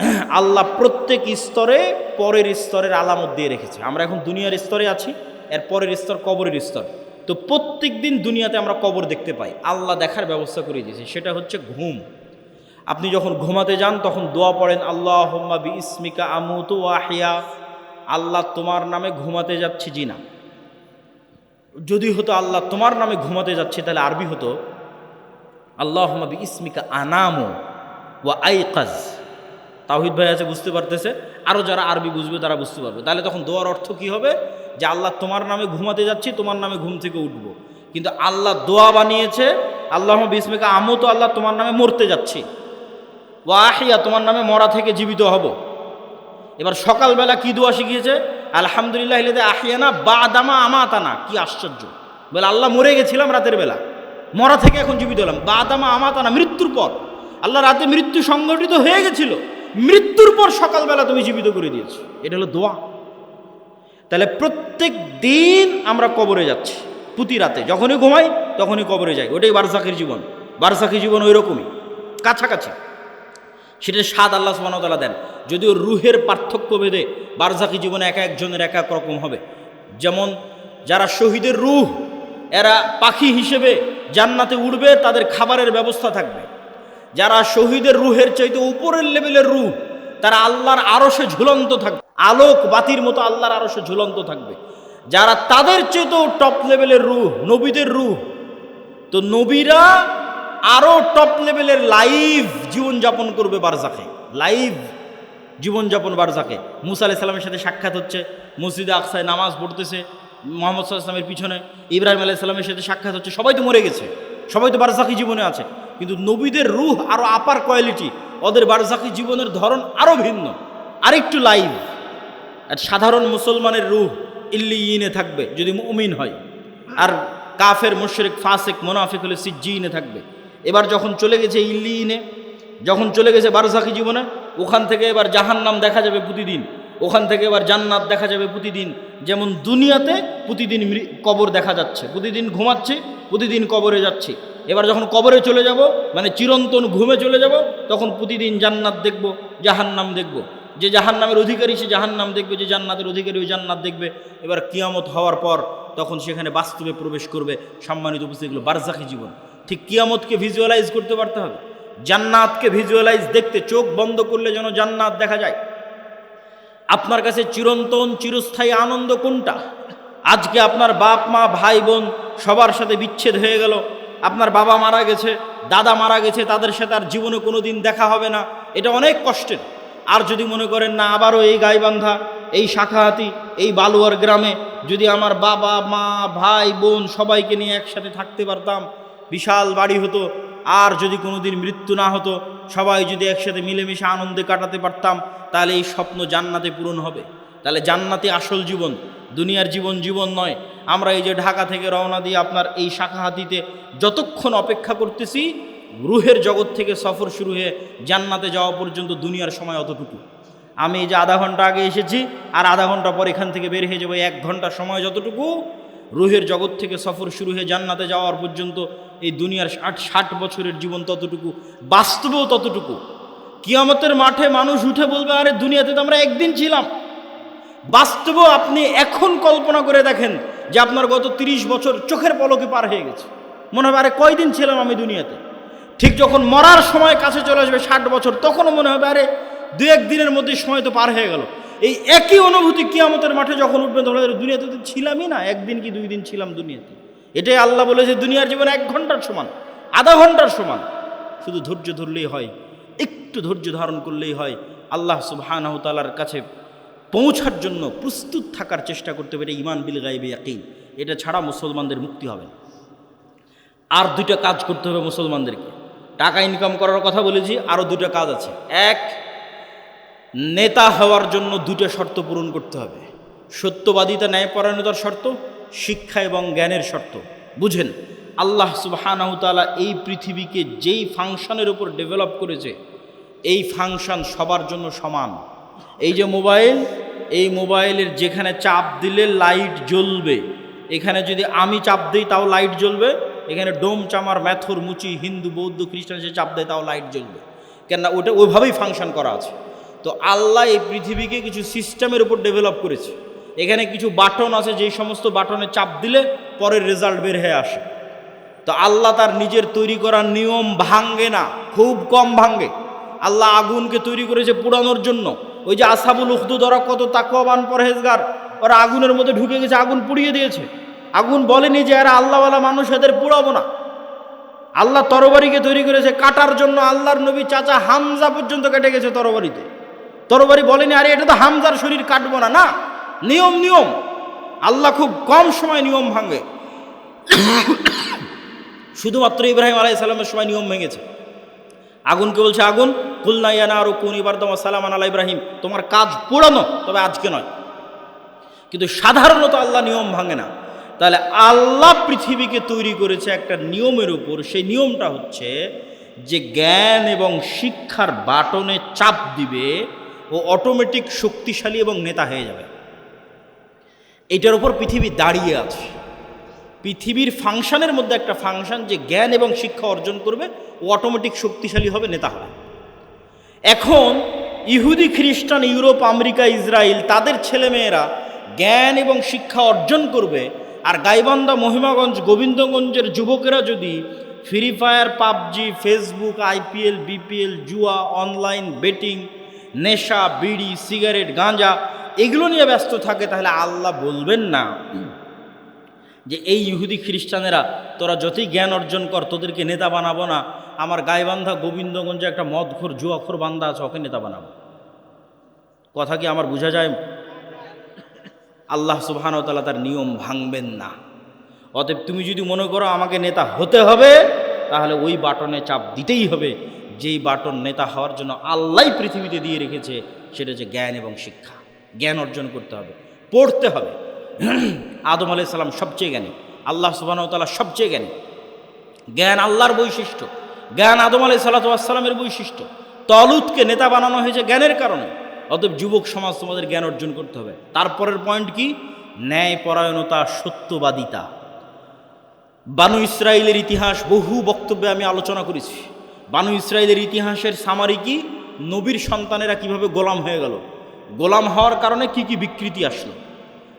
আল্লাহ প্রত্যেক স্তরে পরের স্তরের আলামত দিয়ে রেখেছে। আমরা এখন দুনিয়ার স্তরে আছি, এর পরের স্তর কবরের স্তর। তো প্রত্যেক দিন দুনিয়াতে আমরা কবর দেখতে পাই। আল্লাহ দেখার ব্যবস্থা করে দিয়েছে, সেটা হচ্ছে ঘুম। আপনি যখন ঘুমাতে যান, তখন দোয়া পড়েন আল্লাহ হোম্মা বি ইসমিকা আমুতু আহিয়া। আল্লাহ তোমার নামে ঘুমাতে যাচ্ছি জি না। যদি হতো আল্লাহ তোমার নামে ঘুমাতে যাচ্ছে, তাহলে আরবি হতো আল্লাহ হোম্মা বি ইসমিকা আনামো ওয়া আইকাজ। তাহিদ ভাই আছে, বুঝতে পারতেছে। আরও যারা আরবি বুঝবে, তারা বুঝতে পারবে। তাহলে তখন দোয়ার অর্থ কি হবে? যে আল্লাহ তোমার নামে ঘুমাতে যাচ্ছি, তোমার নামে ঘুম থেকে উঠব। কিন্তু আল্লাহ দোয়া বানিয়েছে, আল্লাহ বিসমিকা আমও তো আল্লাহ তোমার নামে মরতে যাচ্ছি। ও আহিয়া তোমার নামে মরা থেকে জীবিত হব। এবার সকালবেলা কি দোয়া শিখিয়েছে? আলহামদুলিল্লাহ ইলাদে আহিয়ানা বা দামা আমাতানা। কি আশ্চর্য। বলে, আল্লাহ মরে গেছিলাম রাতের বেলা। মরা থেকে এখন জীবিত হলাম। বা দামা আমাতানা, মৃত্যুর পর। আল্লাহ রাতে মৃত্যু সংগঠিত হয়ে গেছিল। মৃত্যুর পর সকালবেলা তুমি জীবিত করে দিয়েছ। এটা হলো দোয়া। তাহলে প্রত্যেক দিন আমরা কবরে যাচ্ছি, প্রতি রাতে। যখনই ঘুমাই, তখনই কবরে যাই। ওটাই বারসাখের জীবন। বারসাখী জীবন ওই রকমই, কাছাকাছি। সেটা স্বাদ আল্লাহ সুবাহতালা দেন। যদিও রুহের পার্থক্য ভেদে বারজাকি জীবনে এক একজনের এক এক রকম হবে। যেমন যারা শহীদের রুহ, এরা পাখি হিসেবে জান্নাতে উড়বে, তাদের খাবারের ব্যবস্থা থাকবে। যারা শহীদের রুহের চাইতে উপরের লেভেলের রুহ, তারা আল্লাহর আরশে ঝুলন্ত থাকবে। আলোক বাতির মতো আল্লাহর আরশে ঝুলন্ত থাকবে। যারা তাদের চেয়েতেও টপ লেভেলের রুহ, নবীদের রুহ, তো নবীরা আরও টপ লেভেলের লাইভ জীবনযাপন করবে বারজাকে লাইভ জীবনযাপন বারজাকে মুসা আলাহ সাল্লামের সাথে সাক্ষাৎ হচ্ছে, মসজিদে আকসায় নামাজ পড়তেছে, মোহাম্মদ সাল্লাহ ইসলামের পিছনে ইব্রাহিম আলাহ সাল্লামের সাথে সাক্ষাৎ হচ্ছে, সবাই তো মরে গেছে, সবাই তো বারজাকি জীবনে আছে। কিন্তু নবীদের রুহ আরও আপার কোয়ালিটি ওদের বারজাকি জীবনের ধরন আরও ভিন্ন। আরেকটু লাইভ আর সাধারণ মুসলমানের রুহ ইল্লিইনে থাকবে, যদি মুমিন হয়। আর কাফের, মুশরিক, ফাসেক, মোনাফিক হলে সিজ্জিনে থাকবে। এবার যখন চলে গেছে ইল্লিইনে যখন চলে গেছে বারসাখী জীবনে, ওখান থেকে এবার জাহান্নাম দেখা যাবে প্রতিদিন। ওখান থেকে এবার জান্নাত দেখা যাবে প্রতিদিন। যেমন দুনিয়াতে প্রতিদিন কবর দেখা যাচ্ছে। প্রতিদিন ঘুমাচ্ছে, প্রতিদিন কবরে যাচ্ছে। এবার যখন কবরে চলে যাব মানে চিরন্তন ঘুমে চলে যাব, তখন প্রতিদিন জান্নাত দেখব, জাহান্নাম দেখব। যে জাহান্নামের অধিকারী সে জাহান্নাম দেখবে, যে জান্নাতের অধিকারী ওই জান্নাত দেখবে। এবার কিয়ামত হওয়ার পর তখন সেখানে বাস্তবে প্রবেশ করবে সম্মানিত উপস্থিতিগুলো, বারজাখী জীবন। ঠিক কিয়ামতকে ভিজুয়ালাইজ করতে পারতে হবে। জান্নাতকে ভিজুয়ালাইজ দেখতে চোখ বন্ধ করলে যেন জান্নাত দেখা যায়। আপনার কাছে চিরন্তন, চিরস্থায়ী আনন্দ কোনটা? আজকে আপনার বাপ, মা, ভাই, বোন সবার সাথে বিচ্ছেদ হয়ে গেল। আপনার বাবা মারা গেছে, দাদা মারা গেছে, তাদের সাথে আর জীবনে কোনো দিন দেখা হবে না। এটা অনেক কষ্টের। আর যদি মনে করেন না, আবারও এই গাইবান্ধা, এই শাখাহাতি, এই বালুয়ার গ্রামে যদি আমার বাবা, মা, ভাই, বোন সবাইকে নিয়ে একসাথে থাকতে পারতাম, বিশাল বাড়ি হতো। আর যদি কোনোদিন মৃত্যু না হতো, সবাই যদি একসাথে মিলেমিশে আনন্দে কাটাতে পারতাম, তাহলে এই স্বপ্ন জান্নাতে পূরণ হবে। তাহলে জান্নাতে আসল জীবন দুনিয়ার জীবন জীবন নয়। আমরা এই যে ঢাকা থেকে রওনা দিয়ে আপনার এই শাখাহাতিতে যতক্ষণ অপেক্ষা করতেছি, রুহের জগৎ থেকে সফর শুরু হয়ে জান্নাতে যাওয়া পর্যন্ত দুনিয়ার সময় অতটুকু। আমি এই যে আধা ঘণ্টা আগে এসেছি, আর আধা ঘণ্টা পর এখান থেকে বের হয়ে যাব এক ঘণ্টা সময় যতটুকু। রুহের জগৎ থেকে সফর শুরু হয়ে জান্নাতে যাওয়ার পর্যন্ত এই দুনিয়ার ষাট ষাট বছরের জীবন ততটুকু, বাস্তবেও ততটুকু। কিয়ামতের মাঠে মানুষ উঠে বলবে, আরে, দুনিয়াতে তো আমরা একদিন ছিলাম। বাস্তবেও আপনি এখন কল্পনা করে দেখেন যে আপনার গত তিরিশ বছর চোখের পলকে পার হয়ে গেছে। মনে হবে, আরে কয়দিন ছিলাম আমি দুনিয়াতে? ঠিক যখন মরার সময় কাছে চলে আসবে ষাট বছর, তখনও মনে হবে, আরে দু এক দিনের মধ্যে সময় তো পার হয়ে গেল। এই একই অনুভূতি কিয়ামতের মাঠে যখন উঠবেন, তখন দুনিয়াতে তো ছিলামই না, একদিন কি দুই দিন ছিলাম দুনিয়াতে? এটাই আল্লাহ বলেছে, দুনিয়ার জীবন এক ঘণ্টার সমান, আধা ঘণ্টার সমান। শুধু ধৈর্য ধরলেই হয়, একটু ধৈর্য ধারণ করলেই হয়, আল্লাহ সুবহানাহু তাআলার কাছে পৌঁছার জন্য প্রস্তুত থাকার চেষ্টা করতে পারে ইমান বিল গাইবে ইয়াকিন। এটা ছাড়া মুসলমানদের মুক্তি হবে আর দুইটা কাজ করতে হবে মুসলমানদেরকে। টাকা ইনকাম করার কথা বলেছি আরও দুটো কাজ আছে। এক, নেতা হওয়ার জন্য দুটো শর্ত পূরণ করতে হবে। সত্যবাদিতা, ন্যায়পরায়ণতার শর্ত, শিক্ষা এবং জ্ঞানের শর্ত। বুঝেন, আল্লাহ সুবহানাহু তাআলা এই পৃথিবীকে যেই ফাংশনের উপর ডেভেলপ করেছে, এই ফাংশন সবার জন্য সমান। এই যে মোবাইল, এই মোবাইলের যেখানে চাপ দিলে লাইট জ্বলবে। এখানে যদি আমি চাপ দিই, তাও লাইট জ্বলবে। এখানে ডোম, চামার, ম্যাথর, মুচি, হিন্দু, বৌদ্ধ, খ্রিস্টান সে চাপ দেয়, তাও লাইট জ্বলবে। কেননা ওটা ওইভাবেই ফাংশন করা আছে। তো আল্লাহ এই পৃথিবীকে কিছু সিস্টেমের উপর ডেভেলপ করেছে। এখানে কিছু বাটন আছে, যেই সমস্ত বাটনে চাপ দিলে পরের রেজাল্ট বের হয়ে আসে। তো আল্লাহ তার নিজের তৈরি করার নিয়ম ভাঙ্গে না, খুব কম ভাঙ্গে আল্লাহ আগুনকে তৈরি করেছে পুরানোর জন্য। ওই যে আসাবুল উখদুদ, ওরা কত তাকুয়াবান পরহেজগার। ওরা আগুনের মধ্যে ঢুকে গেছে, আগুন পুড়িয়ে দিয়েছে। আগুন বলেনি যে এরা আল্লাহওয়ালা মানুষ, এদের পুড়াবো না। আল্লাহ তরবারিকে তৈরি করেছে, কাটার জন্য আল্লাহর নবী চাচা হামজা পর্যন্ত কেটে গেছে তরবারিতে। তরবারি বলেনি, আরে, এটা তো হামজার শরীর, কাটবো না। না, নিয়ম নিয়ম। আল্লাহ খুব কম সময় নিয়ম ভাঙে। শুধুমাত্র ইব্রাহিম আলাইসাল্লামের সময় নিয়ম ভেঙেছে। আগুনকে বলছে, আগুন কুলনা ইয়ানা আরও কুন ইবারদম সালাম আলা ইব্রাহিম, তোমার কাজ পুরানো, তবে আজকে নয়। কিন্তু সাধারণত আল্লাহ নিয়ম ভাঙে না। তাহলে আল্লাহ পৃথিবীকে তৈরি করেছে একটা নিয়মের উপর, সেই নিয়মটা হচ্ছে যে জ্ঞান এবং শিক্ষার বাটনে চাপ দিবে ও অটোমেটিক শক্তিশালী এবং নেতা হয়ে যাবে। এটার উপর পৃথিবী দাঁড়িয়ে আছে। পৃথিবীর ফাংশনের মধ্যে একটা ফাংশন যে জ্ঞান এবং শিক্ষা অর্জন করবে, ও অটোমেটিক শক্তিশালী হবে, নেতা হবে। এখন ইহুদি, খ্রিস্টান, ইউরোপ, আমেরিকা, ইসরায়েল তাদের ছেলেমেয়েরা জ্ঞান এবং শিক্ষা অর্জন করবে। আর গাইবান্ধা, মহিমাগঞ্জ, গোবিন্দগঞ্জের যুবকেরা যদি free fire PUBG Facebook IPL BPL জুয়া অনলাইন বেটিং নেশা, বিড়ি, সিগারেট, গাঁজা এগুলো নিয়ে ব্যস্ত থাকে, তাহলে আল্লাহ বলবেন না। যে এই ইহুদি, খ্রিস্টানেরা তোরা যতই জ্ঞান অর্জন কর, তোদেরকে নেতা বানাবো না। আমার গাইবান্ধা গোবিন্দগঞ্জে একটা মদখোর, জুয়াখোর বান্ধা আছে, ওকে নেতা বানাবো। কথা কি আমার বোঝা যায়? আল্লাহ সুবাহানতালা তার নিয়ম ভাঙবেন না। অতএব তুমি যদি মনে করো আমাকে নেতা হতে হবে, তাহলে ওই বাটনে চাপ দিতেই হবে। যেই বাটন নেতা হওয়ার জন্য আল্লাহ পৃথিবীতে দিয়ে রেখেছে, সেটা হচ্ছে জ্ঞান এবং শিক্ষা। জ্ঞান অর্জন করতে হবে, পড়তে হবে। আদম আলাই সালাম সবচেয়ে জ্ঞানী। আল্লাহ সুবাহতালা সবচেয়ে জ্ঞানী। জ্ঞান আল্লাহর বৈশিষ্ট্য। জ্ঞান আদম আলাই সাল্লাতামের বৈশিষ্ট্য। তলুতকে নেতা বানানো হয়েছে জ্ঞানের কারণে। অতএব যুবক সমাজ তোমাদের জ্ঞান অর্জন করতে হবে। তারপরের পয়েন্ট কি? ন্যায় পরায়ণতা সত্যবাদিতা। বানু ইসরায়েলের ইতিহাস, বহু বক্তব্যে আমি আলোচনা করেছি। বানু ইসরায়েলের ইতিহাসের সামারি কি? নবীর সন্তানেরা কীভাবে গোলাম হয়ে গেল? গোলাম হওয়ার কারণে কি কি বিকৃতি আসলো?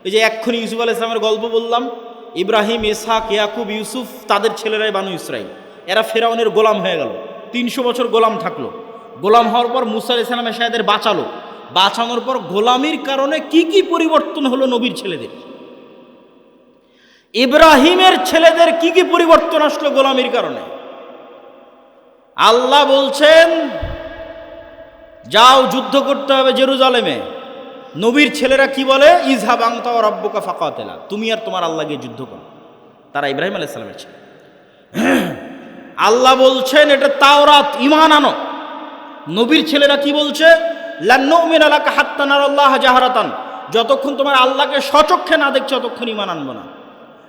এই যে এক্ষুনি ইউসুফ আল ইসলামের গল্প বললাম, ইব্রাহিম, ইসহাক, ইয়াকুব, ইউসুফ, তাদের ছেলেরাই বানু ইসরায়েল এরা ফেরাউনের গোলাম হয়ে গেল। তিনশো বছর গোলাম থাকল। গোলাম হওয়ার পর মুসা ইসলাম এসাদের বাঁচালো। বাঁচানোর পর গোলামির কারণে কি কি পরিবর্তন হলো নবীর ছেলেদের? ইব্রাহিমের ছেলেদের কি কি পরিবর্তন আসলো গোলামির কারণে? আল্লাহ বলছেন, যাও, যুদ্ধ করতে হবে জেরুজালেমে। নবীর ছেলেরা কি বলে? ইজহা বাংতা রব্বকা ফাঁকাতেলা। তুমি আর তোমার আল্লাহ গিয়ে যুদ্ধ করো। তারা ইব্রাহিম আলাইসালামের ছেলে। আল্লাহ বলছেন, এটা তাওরাত ইমান আনো। নবীর ছেলেরা কি বলছে? জাহারাতান। যতক্ষণ তোমার আল্লাহকে সচক্ষে না দেখছ, ততক্ষণ ইমান আনব না।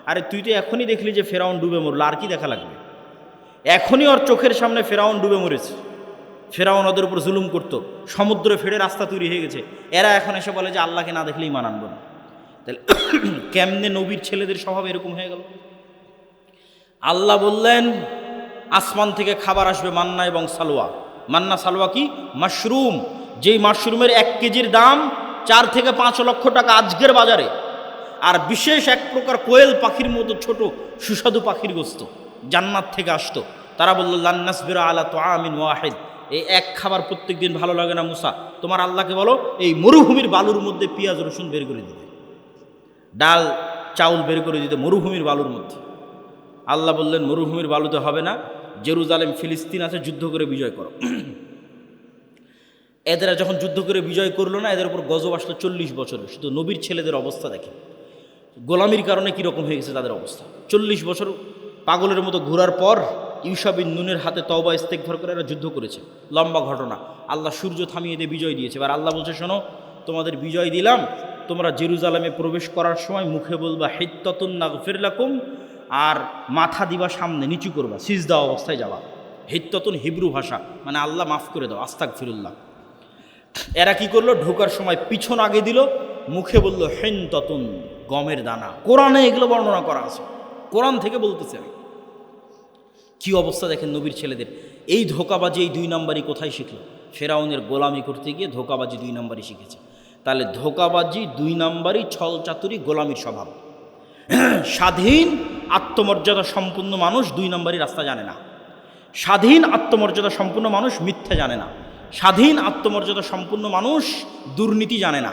আরে, তুই তো এখনই দেখলি যে ফেরাউন ডুবে মরলো, আর কি দেখা লাগবে? এখনই ওর চোখের সামনে ফেরাউন ডুবে মরেছে। ফেরাউন ওদের উপর জুলুম করতো, সমুদ্রে ফেরে রাস্তা তৈরি হয়ে গেছে। এরা এখন এসে বলে যে, আল্লাহকে না দেখলেই মান আনব না। তাহলে কেমনে নবীর ছেলেদের স্বভাব এরকম হয়ে গেল? আল্লাহ বললেন আসমান থেকে খাবার আসবে মান্না এবং সালোয়া। মান্না, সালোয়া কি? মাশরুম। যেই মাশরুমের এক কেজির দাম চার থেকে পাঁচ লক্ষ টাকা আজকের বাজারে। আর বিশেষ এক প্রকার কোয়েল পাখির মতো ছোট, সুস্বাদু পাখির গোস্ত জান্নাত থেকে আসতো। তারা বলল লান্নাসবিরা আলা তো আমিন ওয়াহেদ। এই এক খাবার প্রত্যেক দিন ভালো লাগে না মুসা। তোমার আল্লাহকে বলো, এই মরুভূমির বালুর মধ্যে পেঁয়াজ, রসুন বের করে দিতে ডাল, চাউল বের করে দিতে মরুভূমির বালুর মধ্যে। আল্লাহ বললেন, মরুভূমির বালুতে হবে না জেরুজালেম, ফিলিস্তিন আছে, যুদ্ধ করে বিজয় করো। এদের যখন যুদ্ধ করে বিজয় করল না, এদের উপর গজব আসলো চল্লিশ বছরের। শুধু নবীর ছেলেদের অবস্থা দেখে। গোলামির কারণে কীরকম হয়ে গেছে তাদের অবস্থা। চল্লিশ বছর পাগলের মতো ঘোরার পর ইউসাবিন নুনের হাতে তওবা ইস্তেকভার করে এরা যুদ্ধ করেছে। লম্বা ঘটনা। আল্লাহ সূর্য থামিয়ে দিয়ে বিজয় দিয়েছে। এবার আল্লাহ বলছে, শোনো, তোমাদের বিজয় দিলাম। তোমরা জেরুজালামে প্রবেশ করার সময় মুখে বলবা, হেত্ততুন ফিরলাকুম আর মাথা দিবা সামনে, নিচু করবা সিজ সিজদা অবস্থায় যাওয়া হিত্ততুন হিব্রু ভাষা মানে আল্লাহ মাফ করে দাও আস্তাক ফিরুল্লাহ এরা কি করল? ঢোকার সময় পিছন আগে দিল, মুখে বলল হেন ততুন গমের দানা। কোরআনে এগুলো বর্ণনা করা আছে। কোরআন থেকে বলতেছে আমি। কি অবস্থা দেখেন নবীর ছেলেদের। এই ধোকাবাজি এই দুই নাম্বারই কোথায় শিখলো? ফেরাউনের গোলামি করতে গিয়ে ধোকাবাজি দুই নাম্বারই শিখেছে। তাহলে ধোকাবাজি দুই নাম্বারই ছল চাতুরি গোলামির স্বভাব। স্বাধীন আত্মমর্যাদা সম্পূর্ণ মানুষ দুই নম্বরই রাস্তা জানে না। স্বাধীন আত্মমর্যাদা সম্পূর্ণ মানুষ মিথ্যা জানে না। স্বাধীন আত্মমর্যাদা সম্পূর্ণ মানুষ দুর্নীতি জানে না।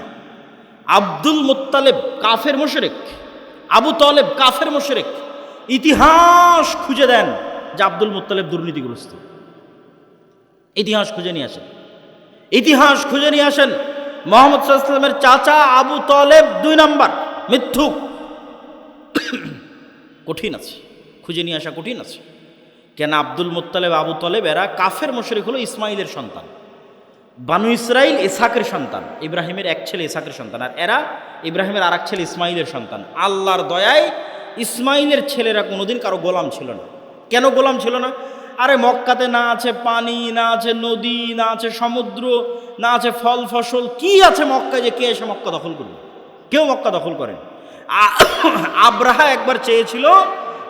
আব্দুল মোত্তালেব কাফের মোশরেক, আবু তলেব কাফের মোশরেক ইতিহাস খুঁজে দেন যে আব্দুল মোত্তালেব দুর্নীতিগ্রস্ত। ইতিহাস খুঁজে নিয়ে আসেন। ইতিহাস খুঁজে নিয়ে আসেন মোহাম্মদ সাল্লামের চাচা আবু তলেব দুই নাম্বার, মিথ্যুক। কঠিন আছে, খুঁজে নিয়ে আসা কঠিন আছে। কেন আব্দুল মোত্তালেব, আবু তলেব, এরা কাফের মশরিক হলো ইসমাইলের সন্তান। বানু ইসরাইল ইসাকের সন্তান, ইব্রাহিমের এক ছেলে ইসাকের সন্তান, আর এরা ইব্রাহিমের আর এক ছেলে ইসমাইলের সন্তান। আল্লাহর দয়ায় ইসমাইলের ছেলেরা কোনোদিন কারও গোলাম ছিল না। কেন গোলাম ছিল না? আরে মক্কাতে না আছে পানি, না আছে নদী, না আছে সমুদ্র, না আছে ফল, ফসল, কি আছে মক্কায় যে কে এসে মক্কা দখল করবে কেউ মক্কা দখল করেন। আব্রাহা একবার চেয়েছিল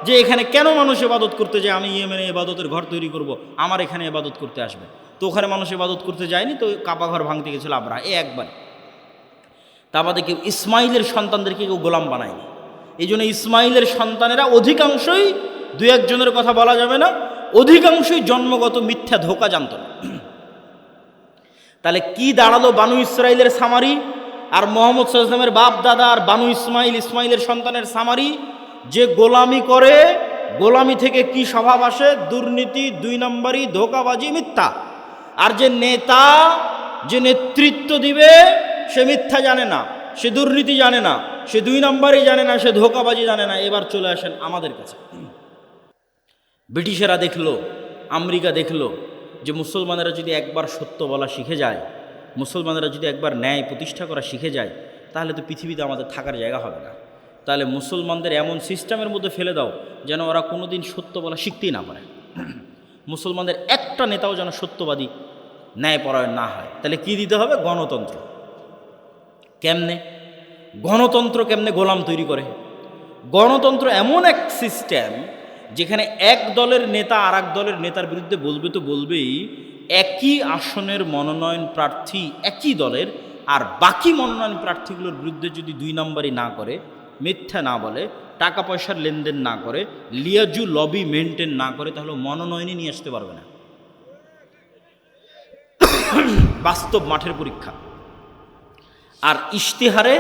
যে এখানে কেন মানুষ এবাদত করতে যায়? আমি ইয়েমেনে এবাদতের ঘর তৈরি করব, আমার এখানে এবাদত করতে আসবে। তো ওখানে মানুষ এবাদত করতে যায়নি, তো কাপা ঘর ভাঙতে গেছিল আব্রাহা, এ একবার। তা বাদে কেউ ইসমাইলের সন্তানদেরকে কেউ গোলাম বানায়নি। এই জন্য ইসমাইলের সন্তানেরা অধিকাংশই দু একজনের কথা বলা যাবে না, অধিকাংশই জন্মগত মিথ্যা ধোকা জানত তাহলে কি দাঁড়াল বানু ইসরায়েলের সামারি? আর মোহাম্মদ সাল্লামের বাপ দাদা আর বানু ইসমাইল, ইসমাইলের সন্তানের সামারি, যে গোলামি করে, গোলামি থেকে কি স্বভাব আসে? দুর্নীতি, দুই নম্বরই ধোকাবাজি, মিথ্যা। আর যে নেতা, যে নেতৃত্ব দিবে, সে মিথ্যা জানে না, সে দুর্নীতি জানে না, সে দুই নম্বরই জানে না, সে ধোকাবাজি জানে না। এবার চলে আসেন আমাদের কাছে। ব্রিটিশেরা দেখল, আমেরিকা দেখল যে মুসলমানেরা যদি একবার সত্য বলা শিখে যায় মুসলমানেরা যদি একবার ন্যায় প্রতিষ্ঠা করা শিখে যায়, তাহলে তো পৃথিবীতে আমাদের থাকার জায়গা হবে না। তাহলে মুসলমানদের এমন সিস্টেমের মধ্যে ফেলে দাও যেন ওরা কোনোদিন সত্য বলা শিখতেই না পারে। মুসলমানদের একটা নেতাও যেন সত্যবাদী, ন্যায়পরায়ণ না হয়। তাহলে কি দিতে হবে? গণতন্ত্র। কেমনে? গণতন্ত্র কেমনে গোলাম তৈরি করে? গণতন্ত্র এমন এক সিস্টেম যেখানে এক দলের নেতা আর দলের নেতার বিরুদ্ধে বলবে তো বলবেই একই আসনের মনোনয়ন প্রার্থী একই দলের, আর বাকি মনোনয়ন প্রার্থীগুলোর বিরুদ্ধে যদি দুই নম্বরই না করে, মিথ্যা না বলে, টাকা পয়সার লেনদেন না করে, লিয়াজু লবি মেনটেন না করে, তাহলে মনোনয়নই নিয়ে আসতে পারবে না। বাস্তব মাঠের পরীক্ষা। আর ইশতেহারে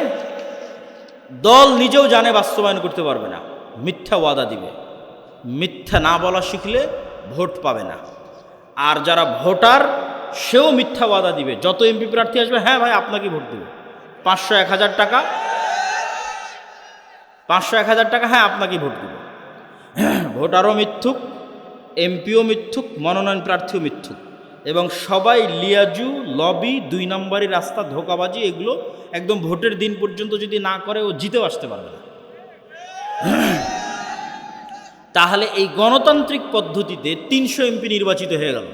দল নিজেও জানে বাস্তবায়ন করতে পারবে না। মিথ্যা ওয়াদা দিবে। মিথ্যা না বলা শিখলে ভোট পাবে না। আর যারা ভোটার, সেও মিথ্যা ওয়াদা দিবে। যত এমপি প্রার্থী আসবে হ্যাঁ ভাই, আপনাকে ভোট দেবে। পাঁচশো এক হাজার টাকা, পাঁচশো এক হাজার টাকা হ্যাঁ আপনাকে ভোট দেবে। ভোটারও মিথ্যুক এমপিও মিথ্যুক, মনোনয়ন প্রার্থীও মিথ্যুক। এবং সবাই লিয়াজু, লবি, দুই নম্বরই রাস্তা, ধোকাবাজি, এগুলো একদম ভোটের দিন পর্যন্ত যদি না করে, ও জিতেও আসতে পারবে না। তাহলে এই গণতান্ত্রিক পদ্ধতিতে তিনশো এমপি নির্বাচিত হয়ে গেল।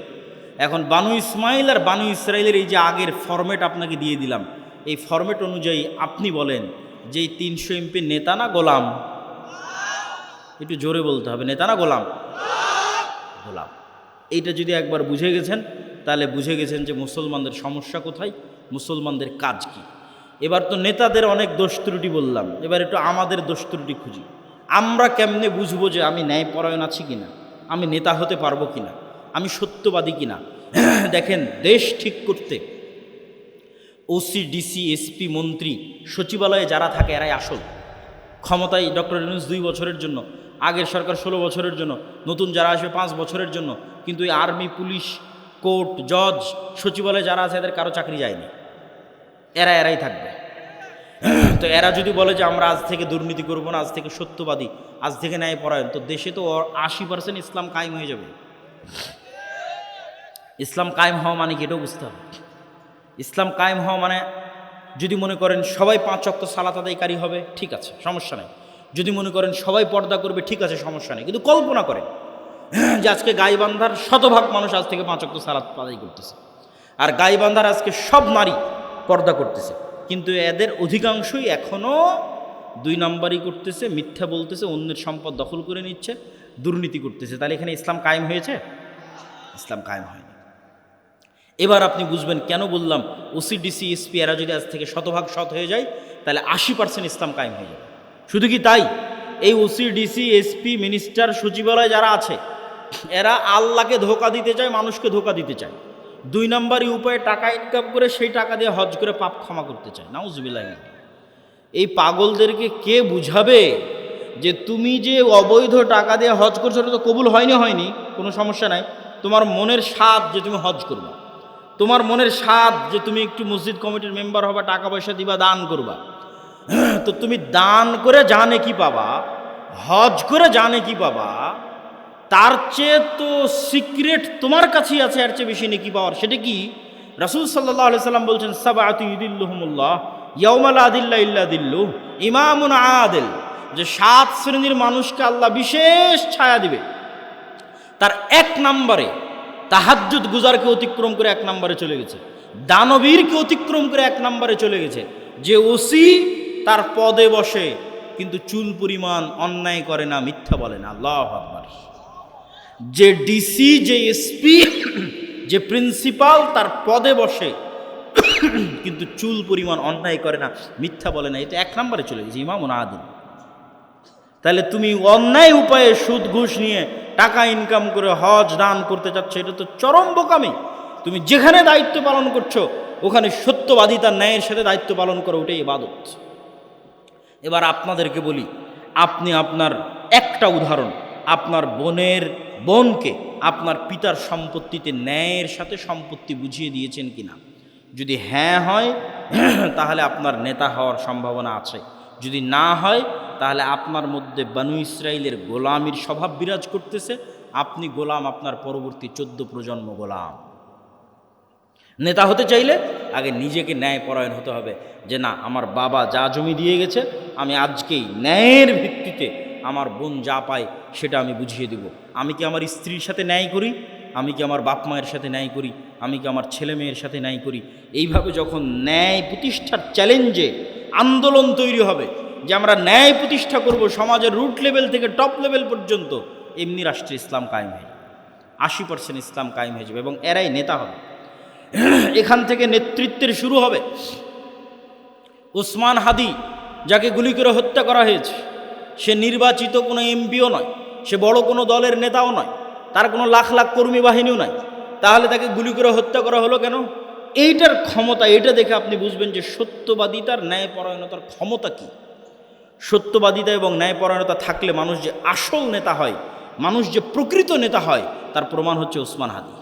এখন বানু ইসমাইল আর বানু ইসরায়েলের এই যে আগের ফরম্যাট আপনাকে দিয়ে দিলাম, এই ফরম্যাট অনুযায়ী আপনি বলেন যে এই তিনশো এমপি নেতা না গোলাম? একটু জোরে বলতে হবে, নেতা না গোলাম? গোলাম। এইটা যদি একবার বুঝে গেছেন, তাহলে বুঝে গেছেন যে মুসলমানদের সমস্যা কোথায়, মুসলমানদের কাজ কি। এবার তো নেতাদের অনেক দোষ ত্রুটি বললাম, এবার একটু আমাদের দোষ ত্রুটি খুঁজি। আমরা কেমনে বুঝব যে আমি ন্যায়পরায়ণ আছি কিনা? আমি নেতা হতে পারব কিনা? আমি সত্যবাদী কিনা? দেখেন, দেশ ঠিক করতে ওসি, ডিসি, এসপি, মন্ত্রী, সচিবালয়ে যারা থাকে এরাই আসল। ক্ষমতায় ডক্টর ইউনুস দুই বছরের জন্য, আগের সরকার ষোলো বছরের জন্য, নতুন যারা আসবে পাঁচ বছরের জন্য, কিন্তু এই আর্মি, পুলিশ, কোর্ট, জজ, সচিবালয়ে যারা আছে এদের কারও চাকরি যায়নি। এরা এরাই থাকবে। তো এরা যদি বলে যে আমরা আজ থেকে দুর্নীতি করব না, আজ থেকে সত্যবাদী, আজ থেকে ন্যায় পরায়ণ, তো দেশে তো আশি পার্সেন্ট ইসলাম কায়েম হয়ে যাবে। ইসলাম কায়েম হওয়া মানে কি এটাও বুঝতে হবে। ইসলাম কায়েম হওয়া মানে যদি মনে করেন সবাই পাঁচ অক্ত সালাত আদায়কারী হবে, ঠিক আছে, সমস্যা নেই। যদি মনে করেন সবাই পর্দা করবে, ঠিক আছে, সমস্যা নেই। কিন্তু কল্পনা করেন যে আজকে গাইবান্ধার শতভাগ মানুষ আজ থেকে পাঁচ অক্ত সালাত আদায় করতেছে। আর গাইবান্ধার আজকে সব নারী পর্দা করতেছে। কিন্তু এদের অধিকাংশই এখনও দুই নম্বরই করতেছে, মিথ্যা বলতেছে, অন্যের সম্পদ দখল করে নিচ্ছে, দুর্নীতি করতেছে। তাহলে এখানে ইসলাম কায়েম হয়েছে? ইসলাম কায়েম হয়নি। এবার আপনি বুঝবেন কেন বললাম ওসিডিসি এসপি এরা যদি আজ থেকে শতভাগ সৎ হয়ে যায়, তাহলে আশি পার্সেন্ট ইসলাম কায়েম হয়ে যাবে। শুধু কি তাই? এই ওসিডিসি এসপি মিনিস্টার সচিবালয় যারা আছে, এরা আল্লাহকে ধোকা দিতে চায়, মানুষকে ধোকা দিতে চায়। দুই নম্বরই উপায়ে টাকা ইনকাম করে সেই টাকা দিয়ে হজ করে পাপ ক্ষমা করতে চায়। নাউজবিল্লাহ। এই পাগলদেরকে কে বুঝাবে যে তুমি যে অবৈধ টাকা দিয়ে হজ করছ ওটা তো কবুল হয়নি হয়নি, কোনো সমস্যা নাই। তোমার মনের স্বাদ যে তুমি হজ করবা, তোমার মনের স্বাদ যে তুমি একটু মসজিদ কমিটির মেম্বার হবা, টাকা পয়সা দিবা, দান করবা, তো তুমি দান করে জানে কি পাবা, হজ করে জানে কি পাবা তার চেয়ে তো সিক্রেট তোমার কাছেই আছে আর চেয়ে বেশি নেকি পাওয়ার। সেটা কি? রাসুল সাল্লাহ সাল্লাম বলছেন সাবাতু ইদিল্লুহমুল্লাহ ইয়াউমাল আদিল্লা ইল্লা দিল্লু ইমামুন আদেল। যে সাত শ্রেণির মানুষকে আল্লাহ বিশেষ ছায়া দিবে। তার এক নম্বরে তাহাজ্জুদ গুজারকে অতিক্রম করে এক নম্বরে চলে গেছে। দানবীরকে অতিক্রম করে এক নম্বরে চলে গেছে। যে ওসি তার পদে বসে, কিন্তু চুল পরিমাণ অন্যায় করে না, মিথ্যা বলে না। আল্লাহ আকবার। যে ডিসি যে এসপি যে প্রিন্সিপাল তার পদে বসে। কিন্তু চুল পরিমাণ অন্যায় করে না, মিথ্যা বলে না। এটা এক নম্বরে চলে গেছে ইমাম আদিন তাহলে তুমি অন্যায় উপায়ে সুদ, ঘুষ নিয়ে টাকা ইনকাম করে হজ, দান করতে চাচ্ছ, এটা তো চরম বোকামি। তুমি যেখানে দায়িত্ব পালন করছ, ওখানে সত্যবাদিতার ন্যায়ের সাথে দায়িত্ব পালন করো ওটাই ইবাদত। এবার আপনাদেরকে বলি, আপনি আপনার একটা উদাহরণ। আপনার বোনের বোনকে আপনার পিতার সম্পত্তিতে ন্যায়ের সাথে সম্পত্তি বুঝিয়ে দিয়েছেন কিনা? যদি হ্যাঁ হয়, তাহলে আপনার নেতা হওয়ার সম্ভাবনা আছে। যদি না হয়, তাহলে আপনার মধ্যে বানু ইসরায়েলের গোলামির স্বভাব বিরাজ করতেছে। আপনি গোলাম, আপনার পরবর্তী চোদ্দ প্রজন্ম গোলাম। নেতা হতে চাইলে আগে নিজেকে ন্যায় পরায়ণ হতে হবে যে, না, আমার বাবা যা জমি দিয়ে গেছে, আমি আজকেই ন্যায়ের ভিত্তিতে আমার বোন যা পায় সেটা আমি বুঝিয়ে দিব। আমি কি আমার স্ত্রীর সাথে ন্যায় করি? আমি কি আমার বাপ মায়ের সাথে ন্যায় করি? আমি কি আমার ছেলে মেয়ের সাথে ন্যায় করি? এইভাবে যখন ন্যায় প্রতিষ্ঠার চ্যালেঞ্জে আন্দোলন তৈরি হবে, যে আমরা ন্যায় প্রতিষ্ঠা করব সমাজের রুট লেভেল থেকে টপ লেভেল পর্যন্ত, এমনি রাষ্ট্রে ইসলাম কায়েম হয়ে আশি পার্সেন্ট ইসলাম কায়েম হয়ে যাবে এবং এরাই নেতা হবে। এখান থেকে নেতৃত্বের শুরু হবে। ওসমান হাদি, যাকে গুলি করে হত্যা করা হয়েছে সে নির্বাচিত কোনো এমপিও নয়, সে বড় কোনো দলের নেতাও নয়, তার কোনো লাখ লাখ কর্মী বাহিনীও নাই তাহলে তাকে গুলি করে হত্যা করা হলো কেন? এইটার ক্ষমতা এটা দেখে আপনি বুঝবেন যে সত্যবাদিতার ন্যায়পরায়ণতার ক্ষমতা কী। সত্যবাদিতা এবং ন্যায়পরায়ণতা থাকলে মানুষ যে আসল নেতা হয়, মানুষ যে প্রকৃত নেতা হয়, তার প্রমাণ হচ্ছে ওসমান হাদি।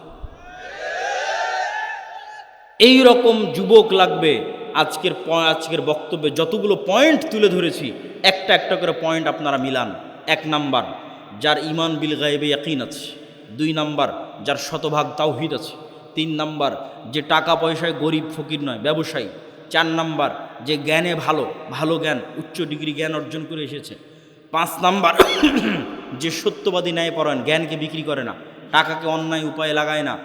এই রকম যুবক লাগবে, আজকের আজকের বক্তব্যে যতগুলো পয়েন্ট তুলে ধরেছি একটা একটা করে পয়েন্ট আপনারা মিলান। এক নাম্বার, যার ইমান বিল গায়েবে ইয়াকিন আছে। দুই নাম্বার, যার শতভাগ তাওহিদ আছে। তিন নাম্বার, যে টাকা পয়সায় গরিব ফকির নয়, ব্যবসায়ী। চার নাম্বার, যে জ্ঞানে ভালো ভালো জ্ঞান, উচ্চ ডিগ্রি জ্ঞান অর্জন করে এসেছে। পাঁচ নাম্বার, যে সত্যবাদী ন্যায় ন্যায়পরায়ণ, জ্ঞানকে বিক্রি করে না, টাকাকে অন্যায় উপায়ে লাগায় না।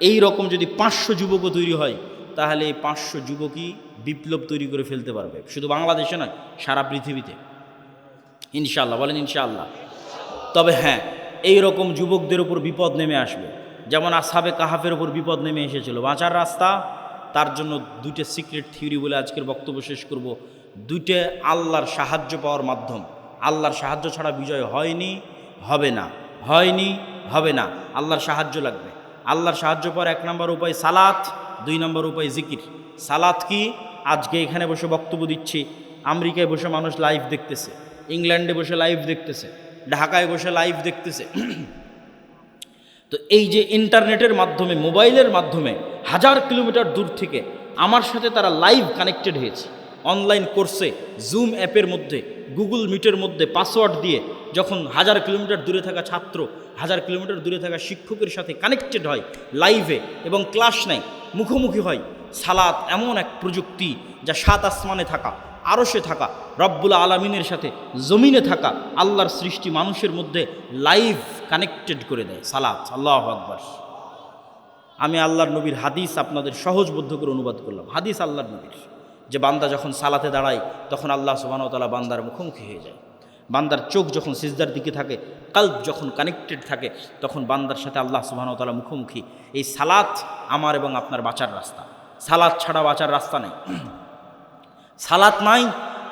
এই রকম যদি পাঁচশো যুবকও তৈরি হয়, তাহলে এই পাঁচশো যুবকই বিপ্লব তৈরি করে ফেলতে পারবে। শুধু বাংলাদেশে নয়, সারা পৃথিবীতে। ইনশাল্লাহ বলেন ইনশাআল্লাহ। তবে হ্যাঁ এই রকম যুবকদের উপর বিপদ নেমে আসবে। যেমন আসাবে কাহাফের উপর বিপদ নেমে এসেছিল। বাঁচার রাস্তা, তার জন্য দুইটা সিক্রেট থিওরি বলে আজকের বক্তব্য শেষ করব। দুইটা আল্লাহর সাহায্য পাওয়ার মাধ্যম। আল্লাহর সাহায্য ছাড়া বিজয় হয়নি, হবে না। হয়নি, হবে না। আল্লাহর সাহায্য লাগবে। আল্লাহর সাহায্য পাওয়ার এক নম্বর উপায় সালাত, দুই নম্বর উপায় জিকির। সালাত কি? আজকে এখানে বসে বক্তব্য দিচ্ছি, আমেরিকায় বসে মানুষ লাইভ দেখতেছে, ইংল্যান্ডে বসে লাইভ দেখতেছে, ঢাকায় বসে লাইভ দেখতেছে। তো এই যে ইন্টারনেটের মাধ্যমে, মোবাইলের মাধ্যমে হাজার কিলোমিটার দূর থেকে আমার সাথে তারা লাইভ কানেক্টেড হয়েছে। অনলাইন কোর্সে জুম অ্যাপের মধ্যে গুগল মিটের মধ্যে পাসওয়ার্ড দিয়ে যখন হাজার কিলোমিটার দূরে থাকা ছাত্র, হাজার কিলোমিটার দূরে থাকা শিক্ষকের সাথে কানেক্টেড হয় লাইভে এবং ক্লাস নেয়, মুখোমুখি হয়। সালাত এমন এক প্রযুক্তি যা সাত আসমানে থাকা, আরশে থাকা, রব্বুল আলমিনের সাথে জমিনে থাকা, আল্লাহর সৃষ্টি মানুষের মধ্যে লাইভ কানেক্টেড করে দেয়। সালাত, আল্লাহ আকবর। আমি আল্লাহর নবীর হাদিস আপনাদের সহজবদ্ধ করে অনুবাদ করলাম। হাদিস আল্লাহর নবীর। যে বান্দা যখন সালাতে দাঁড়ায়, তখন আল্লাহ সুবাহতালা বান্দার মুখোমুখি হয়ে যায়। বান্দার চোখ যখন সিজদার দিকে থাকে, কাল্ব যখন কানেক্টেড থাকে, তখন বান্দার সাথে আল্লাহ সুবাহতালা মুখোমুখি। এই সালাত আমার এবং আপনার বাঁচার রাস্তা। সালাত ছাড়া বাঁচার রাস্তা নেই। সালাত নাই,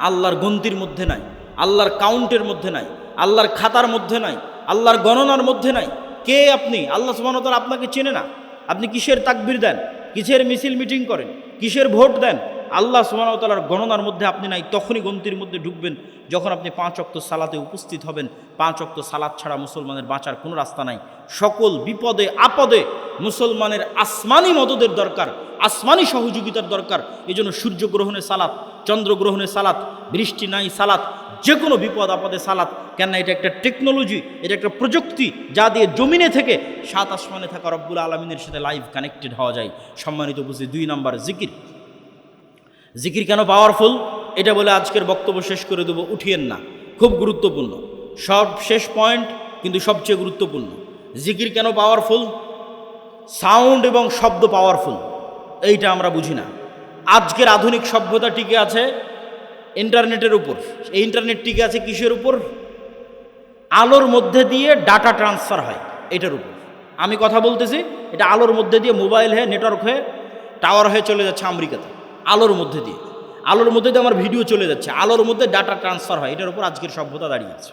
আল্লাহর গন্তির মধ্যে নাই, আল্লাহর কাউন্টের মধ্যে নাই, আল্লাহর খাতার মধ্যে নাই, আল্লাহর গণনার মধ্যে নাই। কে আপনি? আল্লাহ সুবাহতাল আপনাকে চেনে না। আপনি কিসের তাকবির দেন? কিসের মিছিল মিটিং করেন? কিসের ভোট দেন? আল্লাহ সুবাহতালার গণনার মধ্যে আপনি নাই, তখনই গন্তির মধ্যে ঢুকবেন, যখন আপনি পাঁচ অক্ত সালাতে উপস্থিত হবেন। পাঁচ অক্ত সালাত ছাড়া মুসলমানের বাঁচার কোনো রাস্তা নাই। সকল বিপদে, আপদে মুসলমানের আসমানি মদদের দরকার, আসমানি সহযোগিতার দরকার। এই জন্য সূর্যগ্রহণের সালাত চন্দ্রগ্রহণের সালাত, বৃষ্টি নাই সালাত যে কোনো বিপদ, আপদে সালাত। কেন এটা একটা টেকনোলজি, এটা একটা প্রযুক্তি, যা দিয়ে জমিনে থেকে সাত আসমানে থাকা রব্বুল আলমিনের সাথে লাইভ কানেক্টেড হওয়া যায়। সম্মানিত বুঝি দুই নাম্বার জিকির। জিকির কেন পাওয়ারফুল এটা বলে আজকের বক্তব্য শেষ করে দেবো, উঠিয়েন না। খুব গুরুত্বপূর্ণ। সব শেষ পয়েন্ট কিন্তু সবচেয়ে গুরুত্বপূর্ণ। জিকির কেন পাওয়ারফুল সাউন্ড এবং শব্দ পাওয়ারফুল এইটা আমরা বুঝি না। আজকের আধুনিক সভ্যতা টিকে আছে ইন্টারনেটের উপর। এই ইন্টারনেট টিকে আছে কিসের উপর? আলোর মধ্যে দিয়ে ডাটা ট্রান্সফার হয়, এটার উপর। আমি কথা বলতেছি, এটা আলোর মধ্যে দিয়ে মোবাইল হয়ে নেটওয়ার্ক হয়ে টাওয়ার হয়ে চলে যাচ্ছে আমেরিকাতে। আলোর মধ্যে দিয়ে। আলোর মধ্যে দিয়ে আমার ভিডিও চলে যাচ্ছে। আলোর মধ্যে ডাটা ট্রান্সফার হয়। এটার উপর আজকের সভ্যতা দাঁড়িয়েছে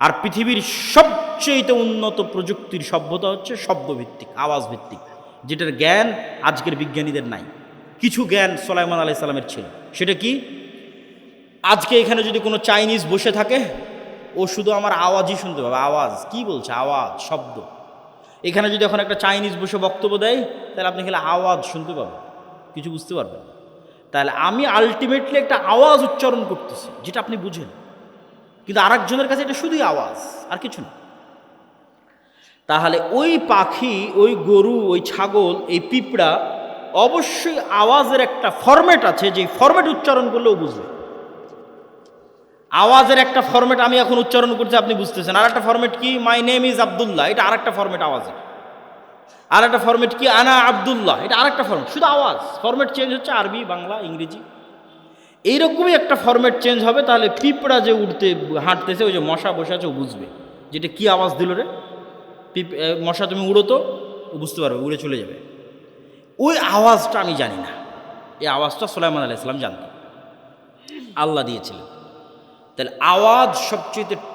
আর পৃথিবীর সবচেয়ে উন্নত প্রযুক্তির সভ্যতা হচ্ছে শব্দভিত্তিক আওয়াজ ভিত্তিক যেটার জ্ঞান আজকের বিজ্ঞানীদের নাই। কিছু জ্ঞান সোলাইমান আলাই সাল্লামের ছিল। সেটা কি? আজকে এখানে যদি কোনো চাইনিজ বসে থাকে, ও শুধু আমার আওয়াজই শুনতে পাবে। আওয়াজ, কি বলছে? আওয়াজ, শব্দ। এখানে যদি এখন একটা চাইনিজ বসে বক্তব্য দেয়, তাহলে আপনি খেলে আওয়াজ শুনতে পাবেন। কিছু বুঝতে পারবেন না। তাহলে আমি আলটিমেটলি একটা আওয়াজ উচ্চারণ করতেছি, যেটা আপনি বুঝেন। কিন্তু আরেকজনের কাছে এটা শুধুই আওয়াজ, আর কিছু না। তাহলে ওই পাখি, ওই গরু, ওই ছাগল, এই পিঁপড়া অবশ্যই আওয়াজের একটা ফরম্যাট আছে যে ফরম্যাট উচ্চারণ করলেও বুঝবে। আওয়াজের একটা ফরম্যাট আমি এখন উচ্চারণ করছি, আপনি বুঝতেছেন। আর একটা ফরম্যাট কি? মাই নেম ইজ আবদুল্লাহ এটা আর একটা ফরম্যাট আওয়াজের। আর একটা ফরম্যাট কি? আনা আবদুল্লাহ। এটা আর একটা ফরম্যাট শুধু আওয়াজ। ফরম্যাট চেঞ্জ হচ্ছে আরবি, বাংলা, ইংরেজি। এইরকমই একটা ফরম্যাট চেঞ্জ হবে, তাহলে পিঁপড়া যে উঠতে হাঁটতেছে, ওই যে মশা বসে আছে, ও বুঝবে। যেটা কি আওয়াজ দিল রে? পিপ মশা তুমি উড়ো তো, ও বুঝতে পারবে, উড়ে চলে যাবে। ওই আওয়াজটা আমি জানি না। এই আওয়াজটা সোলাইমান আলাইসালাম জানতেন আল্লাহ দিয়েছিলেন। তাহলে আওয়াজ সবচেয়ে